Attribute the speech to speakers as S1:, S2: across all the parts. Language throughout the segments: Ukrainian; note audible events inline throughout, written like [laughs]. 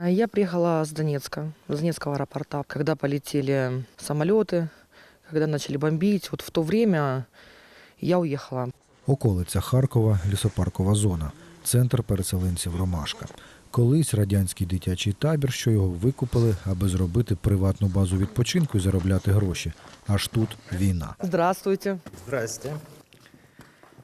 S1: Я приехала с Донецка, с Донецкого аэропорта, когда полетели самолеты, когда начали бомбить. Вот в то время я уехала.
S2: Околиця Харкова, лісопаркова зона, центр переселенців Ромашка. Колись радянський дитячий табір, що його викупили, аби зробити приватну базу відпочинку і заробляти гроші. Аж тут війна.
S1: Здравствуйте.
S3: Здрасте.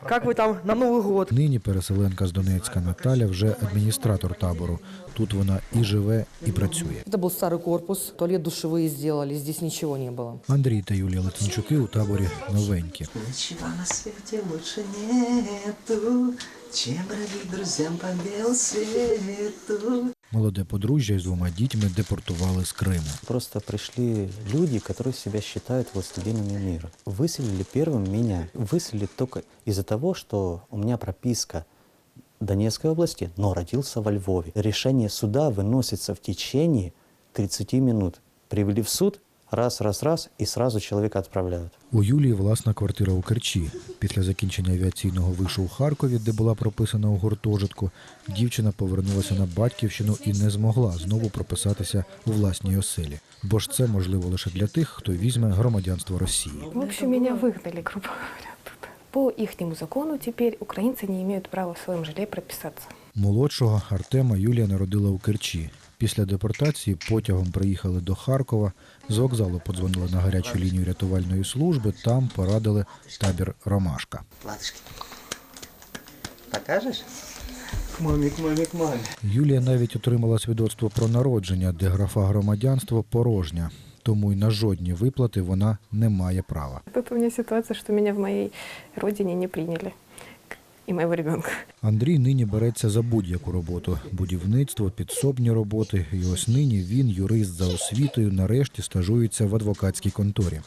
S1: Как вы там на Новый год?
S2: Нині переселенка з Донецька Наталя вже адміністратор табору. Тут вона і живе, і працює.
S1: Это был старый корпус, туалет душевые сделали, здесь ничего не было.
S2: Андрій та Юлія Латинчуки у таборі новенькі.
S3: Ничего на свете лучше нету, чем бродить друзьям по белу свету.
S2: Молоде подружжя із двома дітьми депортували з Криму.
S4: Просто пришли люди, которые себя считают властелинами мира. Выселили первым меня. Выселили только из-за того, что у меня прописка Донецкой области, но родился во Львове. Решение суда выносится в течение 30 минут. Привели в суд, раз, раз, раз, и сразу человека отправляют.
S2: У Юлії власна квартира у Керчі. Після закінчення авіаційного вишу у Харкові, де була прописана у гуртожитку, дівчина повернулася на батьківщину і не змогла знову прописатися у власній оселі. Бо ж це можливо лише для тих, хто візьме громадянство Росії.
S5: В общем, меня выгнали, грубо говоря. По ихнему закону теперь украинцы не имеют права в своем жилье прописаться.
S2: Молодшого Артема Юлія народила у Керчі. Після депортації потягом приїхали до Харкова. З вокзалу подзвонили на гарячу лінію рятувальної служби. Там порадили табір Ромашка.
S3: Ладушки. Покажешь? Мамик, мамик, мамик.
S2: Юлія навіть отримала свідоцтво про народження, де графа громадянство порожня. Тому й на жодні виплати вона не має права.
S5: Тут у меня ситуация, что меня в моей родине не приняли. И моего ребенка.
S2: Андрій нині береться за будь-яку роботу: будівництво, підсобні роботи. І ось нині він, юрист за освітою, нарешті стажується в адвокатській конторі.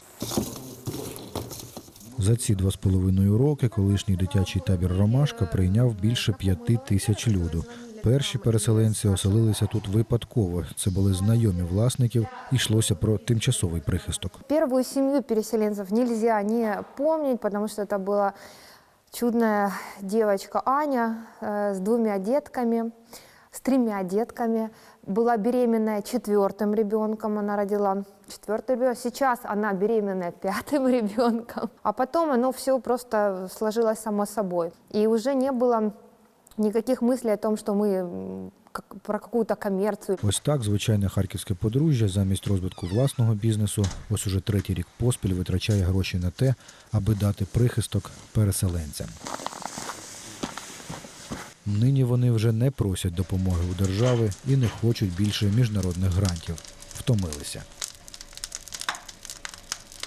S2: За ці два з половиною роки колишній дитячий табір Ромашка прийняв більше п'яти тисяч люду. Перші переселенці оселилися тут випадково. Це були знайомі власників. Йшлося про тимчасовий прихисток.
S6: Первую семью переселенцев нельзя не помнить, потому что это была чудная девочка Аня э, с двумя детками, с тремя детками. Была беременная четвертым ребенком, она родила четвертый ребенок. Сейчас она беременная пятым [laughs] ребенком. А потом оно все просто сложилось само собой. И уже не было никаких мыслей о том, что мы про какую-то коммерцию
S2: Ось так звичайне харківське подружжя замість розвитку власного бізнесу ось уже третій рік поспіль витрачає гроші на те, аби дати прихисток переселенцям. Нині вони вже не просять допомоги у держави і не хочуть більше міжнародних грантів. Втомилися.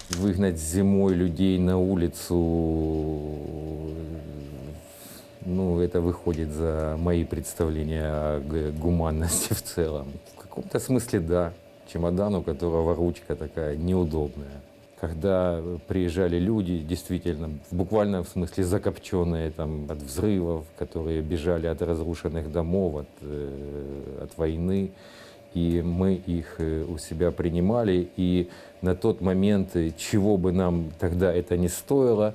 S7: Выгнать зимой людей на улицу, ну, это выходит за мои представления о гуманности [laughs] в целом. В каком-то смысле, да. Чемодан, у которого ручка такая неудобная. Когда приезжали люди, действительно, в буквальном смысле закопченные там, от взрывов, которые бежали от разрушенных домов, от, э, от войны, и мы их э, у себя принимали. И на тот момент, э, чего бы нам тогда это не стоило,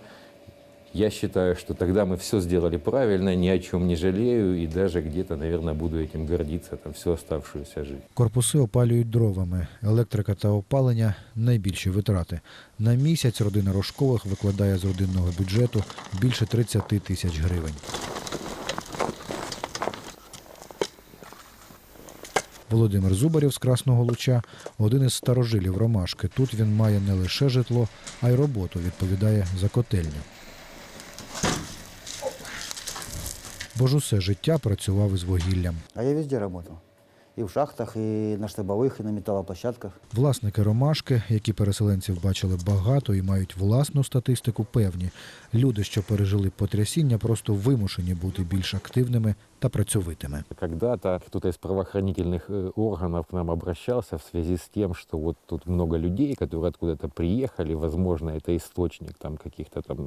S7: я считаю, что тогда мы все сделали правильно, ни о чем не жалею, и даже где-то, наверное, буду этим гордиться там, всю оставшуюся жизнь.
S2: Корпуси опалюють дровами. Електрика та опалення найбільші витрати. На місяць родина Рожкових викладає з родинного бюджету більше 30 тисяч гривень. Володимир Зубарів з Красного Луча один із старожилів Ромашки. Тут він має не лише житло, а й роботу, відповідає за котельню. Бо ж усе життя працював із вугіллям.
S8: А я везде работал И в шахтах, и на штабовых, и на металлоплощадках.
S2: Власники ромашки, які переселенців бачили багато і мають власну статистику, певні. Люди, що пережили потрясіння, просто вимушені бути більш активними та працьовитими.
S7: Когда-то кто-то из правоохранительных э, органов к нам обращался в связи с тем, что вот тут много людей, которые откуда-то приехали, возможно, это источник там каких-то там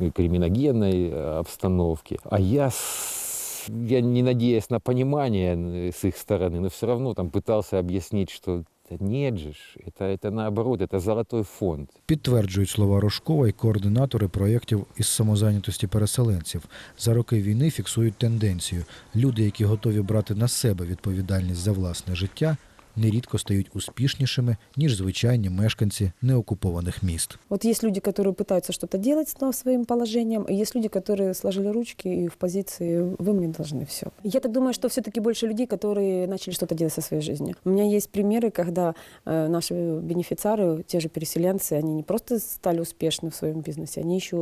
S7: м, криминогенной э, обстановки. А я, с- я не надеясь на понимание э, с их стороны, но все равно там пытался объяснить, что Это нет же, ж, это, это наоборот, это золотой фонд.
S2: Підтверджують слова Рожкова і координатори проєктів із самозайнятості переселенців. За роки війни фіксують тенденцію. Люди, які готові брати на себе відповідальність за власне життя, нерідко стають успішнішими, ніж звичайні мешканці неокупованих міст.
S9: Вот есть люди, которые пытаются что-то делать с но- своим положением, и есть люди, которые сложили ручки и в позиции «вы мне должны все». Я так думаю, что все-таки больше людей, которые начали что-то делать со своей жизнью. У меня есть примеры, когда э, наши бенефициары, те же переселенцы, они не просто стали успешны в своем бизнесе, они еще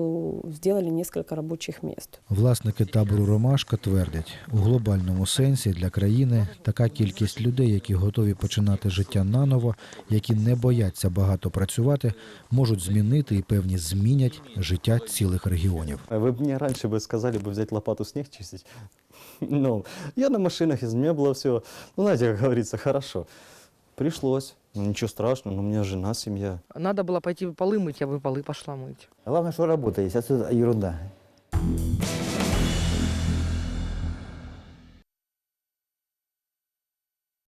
S9: сделали несколько рабочих мест.
S2: Власники табору Ромашка твердять, у глобальному сенсі для країни така кількість людей, які готові починати життя наново, які не бояться багато працювати, можуть змінити і певні змінять життя цілих регіонів.
S4: А Вы бы мне раньше бы сказали бы взять лопату снег чистить. [laughs] Ну, я на машинах, из меня было все, ну, знаете, как говорится, хорошо. Пришлось. Ну, ничего страшного, но у меня жена, семья.
S1: Надо было пойти полы мыть, я бы полы пошла мыть.
S8: Главное, что работа есть, а это ерунда.